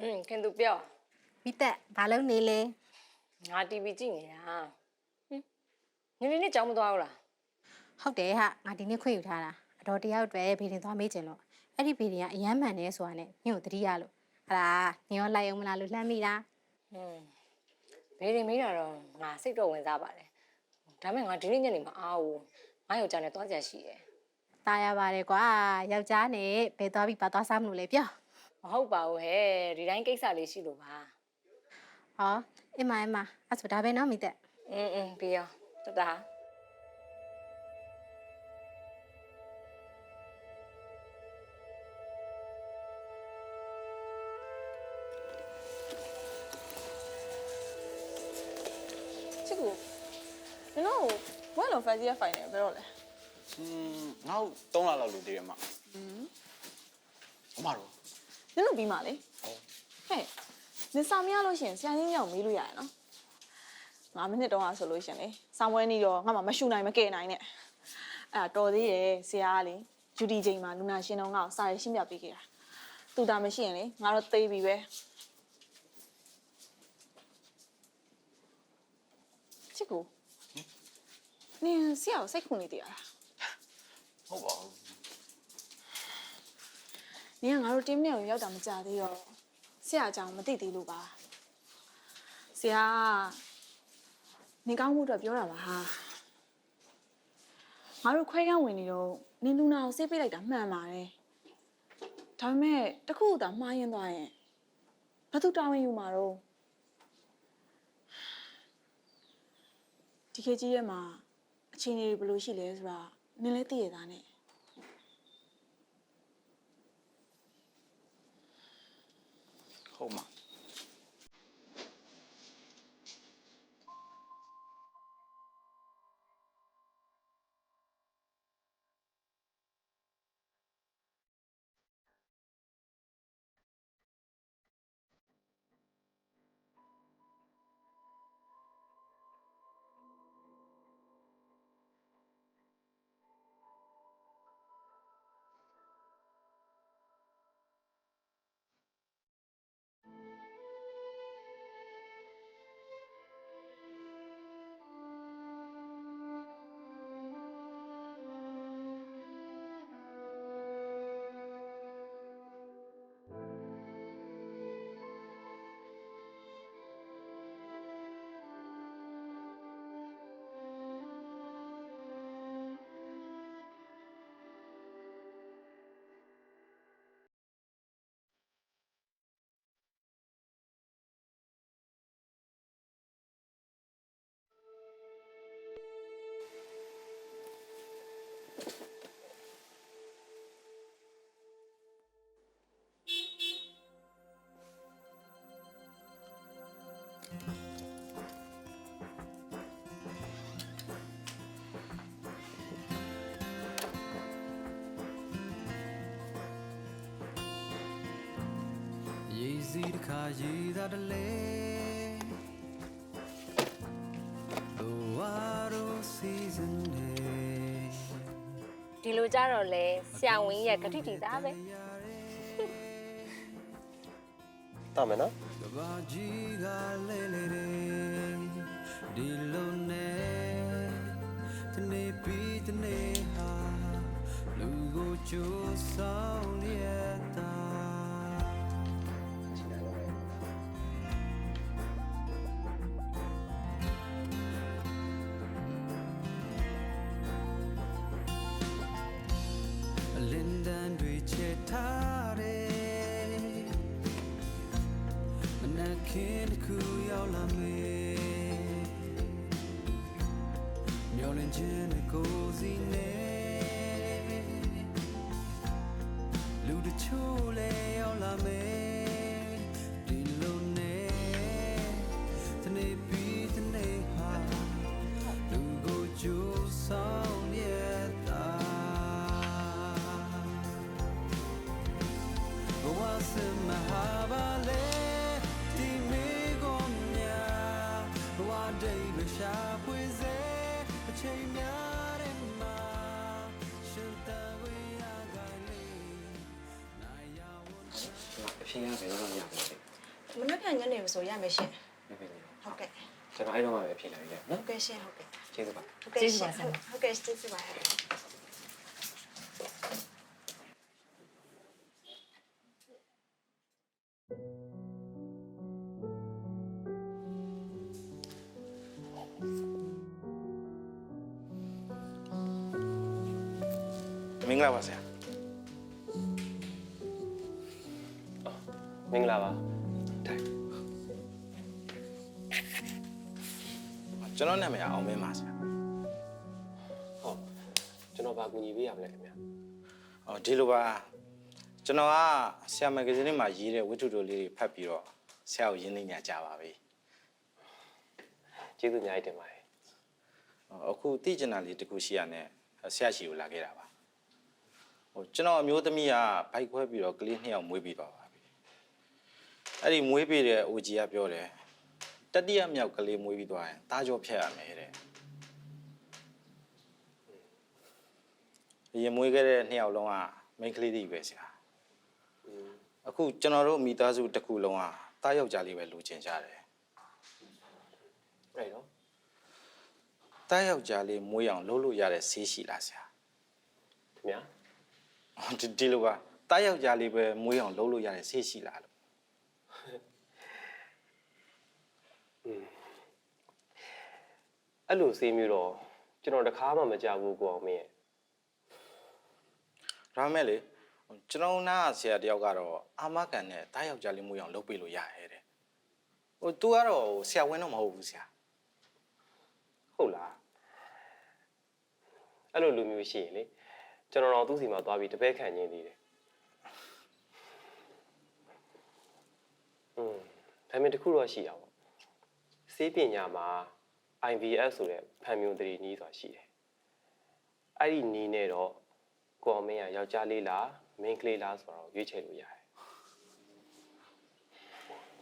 อืมခင်သူပြော မိသက်ဘာလုပ်နေလဲ ငါ TV ကြည့်နေတာဟင်နင်းနေနဲ့ကြောင်းမသွားဘူးလား ဟုတ်တယ်ဟာငါဒီနေ့ခွင့်ယူထားတာအတော်တယောက်အတွက်ဘေးတင်သွားမေးချင်လို့အဲ့ဒီဘေးတင်ကအရမ်းမှန်နေဆိုတာနဲ့ညို့သတိရလို့အဲ့ဒါညရောလိုက်အောင်မလားလို့လှမ်းမိတာ อืมဘေးရင်မေးတာတော့ငါစိတ်တော့ဝင်စားပါတယ်ဒါပေမဲ့ငါဒီနေ့ညနေမအားဘူးငါယောက်ျားနဲ့သွားကြရှိတယ် ตายရပါတယ်ကွာယောက်ျားနဲ့ဘယ်သွားပြီးပါသွားစားမလို့လဲပြော မဟုတ်ပါဘူးဟဲ့ဒီတိုင်းကိစ္စလေးရှိလို့ပါဟောအမအမအဲ့ဆိုဒါပဲနော်မိသက်အင်းအင်းပြီးရောတတာချစ်ကူကျွန်တော်ဝမ်လော်ဖန်စီရဖိုင်နေဘယ်တော့လဲอืมနောက်3လလောက်လူသေးတယ်မအင်းအမတော့ နင်တို့ပြီးမှလေဟဲ့နင်စာမရလို့ရှရင်ဆရာကြီးမြောက်မေးလို့ရရနော်9မိနစ်တော့ဆိုလို့ရှရင်လေစာမွဲနေတော့ငါမှမရှူနိုင်မကဲနိုင်နဲ့အဲ့ဒါတော်သေးရဲ့ဆရာကလေဂျူဒီချိန်မှာလူနာရှင်တော်ငါ့ကိုစာရရှင်းပြပေးခဲ့တာသူဒါမရှိရင်လေငါတော့သိပြီပဲချစ်ကူနင်ဆရာကိုစိတ်ခုန်နေတည်ရလားဟုတ်ပါဘူး။ နင်ကငါတို့တင်းမြက်ကိုရောက်တာမကြသေးတော့ဆရာအကြောင်းမသိသေးလို့ပါ။ဆရာကနင်ကောင်းမှုအတွက်ပြောတာပါဟာ။ငါတို့ခွဲကန်းဝင်နေတော့နင်လူနာကိုဆေးပေးလိုက်တာမှန်ပါတယ်။ဒါပေမဲ့တခုခုသာမှားရင်သွားရင်ဘာသူတာဝန်ယူမှာတော့ဒီခေတ်ကြီးရဲ့မှာအခြေအနေတွေဘယ်လိုရှိလဲဆိုတာနင်လည်းသိရတာနဲ့ ဟုတ် ရေစီးတစ်ခါရေသာတလဲလိုဝါရိုစီဇန်နေဒီလိုကြတော့လေဆရာဝန်ကြီးရဲ့ဂတိတီသားပဲတာမယ်နော်က ဘာကြီးကလဲလေတဲ့ဒီလိုနဲ့တနေ့ပြီးတနေ့ဟာလူကိုကြိုးဆောင်ရ ခြင်းကိုစီနေလူတို့ အဖြေရဘယ်တော့မှရမှာလဲမနှက်ဖြန်ညနေဆိုရမယ်ရှင်မဖြစ်ဘူးဟုတ်ကဲ့ကျွန်တော်အဲ့တော့မှပဲဖြေလိုက်ရဟုနော်တ်ကဲ့ရှင်ဟုတ်ကဲ့ကျေးဇူးပါဟုတ်ကဲ့ရှင်ဟုတ်ကဲ့ကျေးဇူးပါမင်္ဂလာပါဆရာ မင်္ဂလာပါထိုင်ကျွန်တော်နာမည်အောင်မင်းပါဆရာဟောကျွန်တော်ဘာကူညီပေးရမလဲခင်ဗျာဟောဒီလိုပါကျွန်တော်ကဆရာမဂ္ဂဇင်းထဲမှာရေးတဲ့ဝတ္ထုတိုလေးတွေဖတ်ပြီးတော့ဆရာကိုရင်းနှီးညာကြပါပြီကျေးဇူးအများကြီးတင်ပါတယ်ဟောအခုသိကျင်တာလေးတစ်ခုရှိရနဲ့ဆရာရှိကိုလာခဲ့တာပါဟိုကျွန်တော်အမျိုးသမီးကဘိုက်ခွဲပြီးတော့ကလေးနှစ်ယောက်မွေးပြီးသွားပါပြီ အဲ့ဒီမွေးပြီးတဲ့အိုဂျီကပြောတယ်တတိယမြောက်ကလေးမွေးပြီးသွားရင်သားကြောဖြတ်ရမယ်တဲ့အရင်မွေးခဲ့တဲ့နှစ်ယောက်လုံးကမိန်းကလေးတွေပဲဆရာအခုကျွန်တော်တို့မိသားစုတစ်ခုလုံးကတားယောက်ျားလေးပဲလိုချင်ကြတယ်အဲ့တော့တားယောက်ျားလေးမွေးအောင်လုပ်လို့ရတဲ့ဆေးရှိလားဆရာခင်ဗျာအော်ဒီဒီလိုပါတားယောက်ျားလေးပဲမွေးအောင်လုပ်လို့ရတဲ့ဆေးရှိလားလို့ အဲ့လိုစေးမျိုးတော့ကျွန်တော်တခါမှမကြဘူးကိုအောင်မင်းရဲ့ ဒါပေမဲ့လေကျွန်တော်နားဆရာတယောက်ကတော့အာမခံနဲ့တားယောက်ျားလေးမွေးအောင်လုပ်ပေးလို့ရတယ်တဲ့ဟို तू ကတော့ဆရာဝန်တော့မဟုတ်ဘူးဆရာ ဟုတ်လားအဲ့လိုလူမျိုးရှိရင်လေကျွန်တော်တော့သူ့စီမှာသွားပြီးတပည့်ခံရင်းသေးတယ်อืมဒါပေမဲ့တစ်ခုတော့ရှိရပါဘောစေးပညာမှာ IVF ဆိုတဲ့ဖန်မျိုးသတိနည်းဆိုတာရှိတယ်အဲ့ဒီနည်းနဲ့တော့ကိုအောင်မင်းကယောက်ျားလေးလားမိန်းကလေးလားဆိုတော့ရွေးချယ်လို့ရတယ်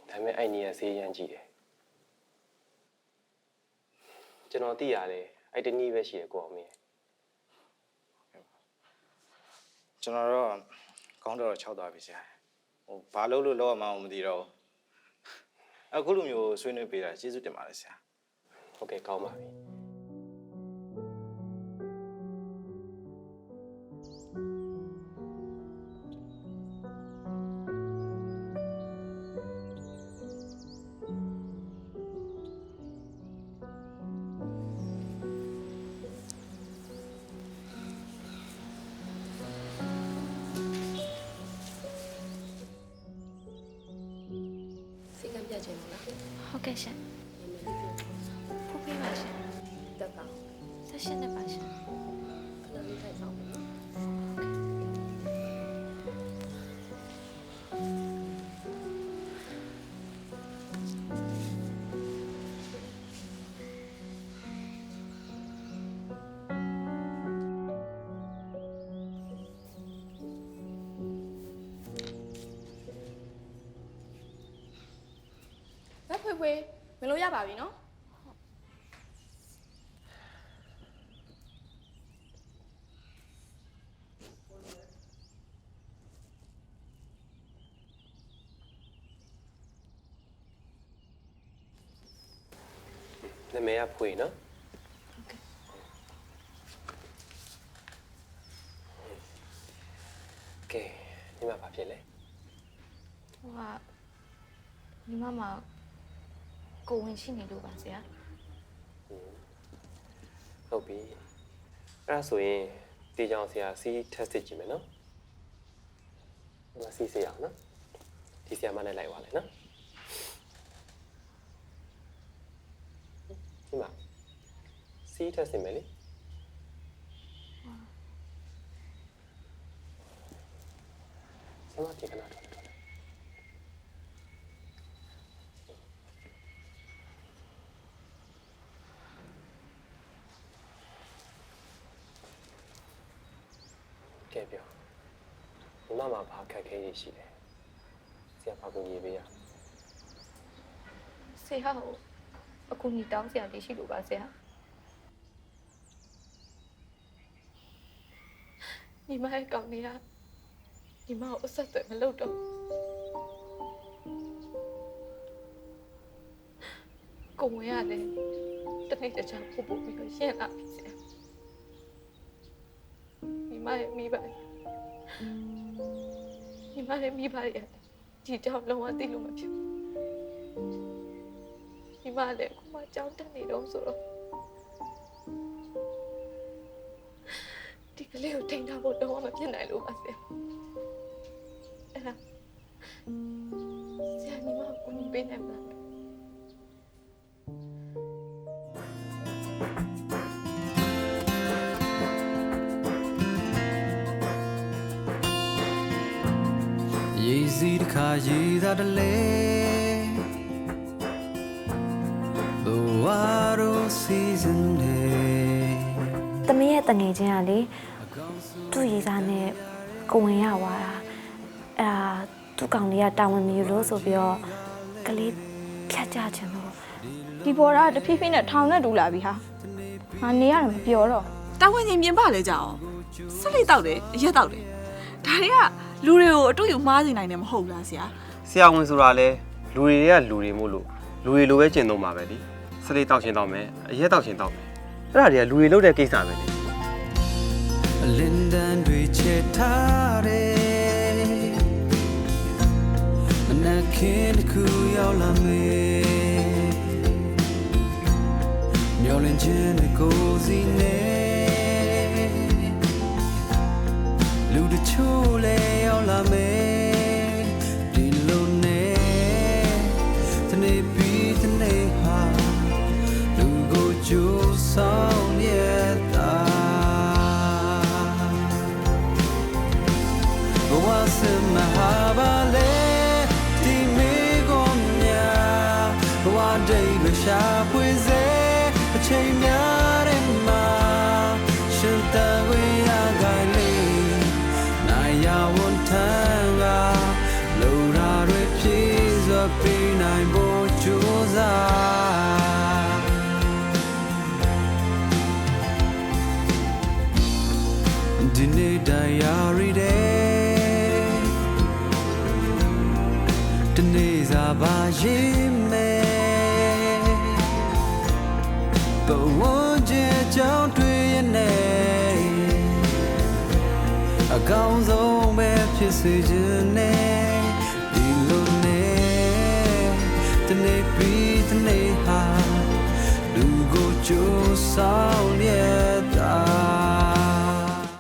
ဒါပေမဲ့အဲ့နည်းကဈေးရမ်းကြည့်တယ်ကျွန်တော်သိရတယ်အဲ့ဒီနည်းပဲရှိတယ်ကိုအောင်မင်းကျွန်တော်တော့ကောင်းတော့6သွားပြီဆရာဟိုဘာလုပ်လို့လောက်အောင်မသိတော့ဘူးအခုလိုမျိုးဆွေးနွေးပေးတာကျေးဇူးတင်ပါတယ်ဆရာ ဟုတ်ကဲ့ကောင်းပါပြီစိတ်ကပြတ်ခြင်းမလားဟုတ်ကဲ့ရှင် ဘက်ဖွေဖွေမလို့ရပါပြီနော်နာမည်ကဖွေနော်ကဲညီမဘာဖြစ်လဲဟိုကညီမမ ကိုဝင်ရှိနေလို့ပါဆရာဟုတ်ပြီအဲ့ဒါဆိုရင်တေချောင်ဆရာစီး test ကြည့်မယ်နော်ဒီမှာစီးစေအောင်နော်ဒီဆရာမနဲ့လိုက်ပါလေနော်ဒီမှာစီး test မယ်လေဆရာမဒီကနာတော့ ကဲပြောညီမမှာဘာခက်ခဲရရှိလဲရာဘာကူညီပေးရဆရာကိုအခုညီတောင်းဆရာလေးရှိလို့ပါဆရာညီမရဲ့ကောင်းနေရညီမကိုအဆက်အသွယ်မလုပ်တော့ကိုဝင်ရတယ်တနေ့တခြားပို့ပို့ပြီးတော့ရှင်းလာပြီဆရာညီမ ရဲ့မိဘညီမရဲ့မိဘရဲ့ဒီကြောင့်လုံးဝသိလို့မဖြစ်ဘူးဒီမလည်းခုမှကြောင်းတက်နေတော့ဆိုတော့ဒီကလေးကိုထိန်းထားဖို့တော့မဖြစ်နိုင်လို့ပါဆရာအဲ့ဒါဆရာညီမကိုကူညီပေးနိုင်မလား ခါရေသာတလဲဘဝတို့စီစဉ်နေ။တမီးရဲ့တငယ်ချင်းကလေသူ့ရေးစားနဲ့ကိုဝင်ရသွားတာ။အဲ့ဒါသူ့ကောင်လေးကတာဝန်မယူလို့ဆိုပြီးတော့ကလေးဖြတ်ကြချင်လို့ဒီပေါ်တာတဖြည်းဖြည်းနဲ့ထောင်နဲ့တူလာပြီဟာငါနေရတယ်မပြောတော့တာဝန်ချင်းပြင်ပလဲကြအောင်ဆက်လက်တောက်တယ်အရက်တောက်တယ်ဒါတွေက လူတွေကိုအတွေ့အမှားစေနိုင်တယ်မဟုတ်လားဆရာဆရာဝန်ဆိုတာလဲလူတွေတွေကလူတွေမို့လို့လူတွေလိုပဲကျင့်သုံးပါပဲလေစလေးတောက်ချင်းတောက်မယ်အရက်တောက်ချင်းတောက်မယ်အဲ့ဒါတွေကလူတွေလုပ်တဲ့ကိစ္စပဲလေအလင်းတန်းတွေချက်ထားတယ်မနက်ခင်းတစ်ခုရောက်လာမေမျောလင်းခြင်းနဲ့ကိုယ်စီနဲ့ စေအချိန်များတဲ့မှာရှင်တန်ဝေးရခိုင်လေးနိုင်ရဝန်ထမ်းကလိုရာတွေပြည့်စွာပြီးနိုင်ဖို့ကြိုးစားဒီနေ့တရားရီတဲ့တနေ့စားပါရေးမယ် ဘဝကျကြောင်းတွေ့ရနေအကောင်းဆုံးပဲဖြစ်စေခြင်းနဲ့ဒီလိုနဲ့တနေ့ပြီးတနေ့ဟာလူကိုကြိုးဆောင်ရ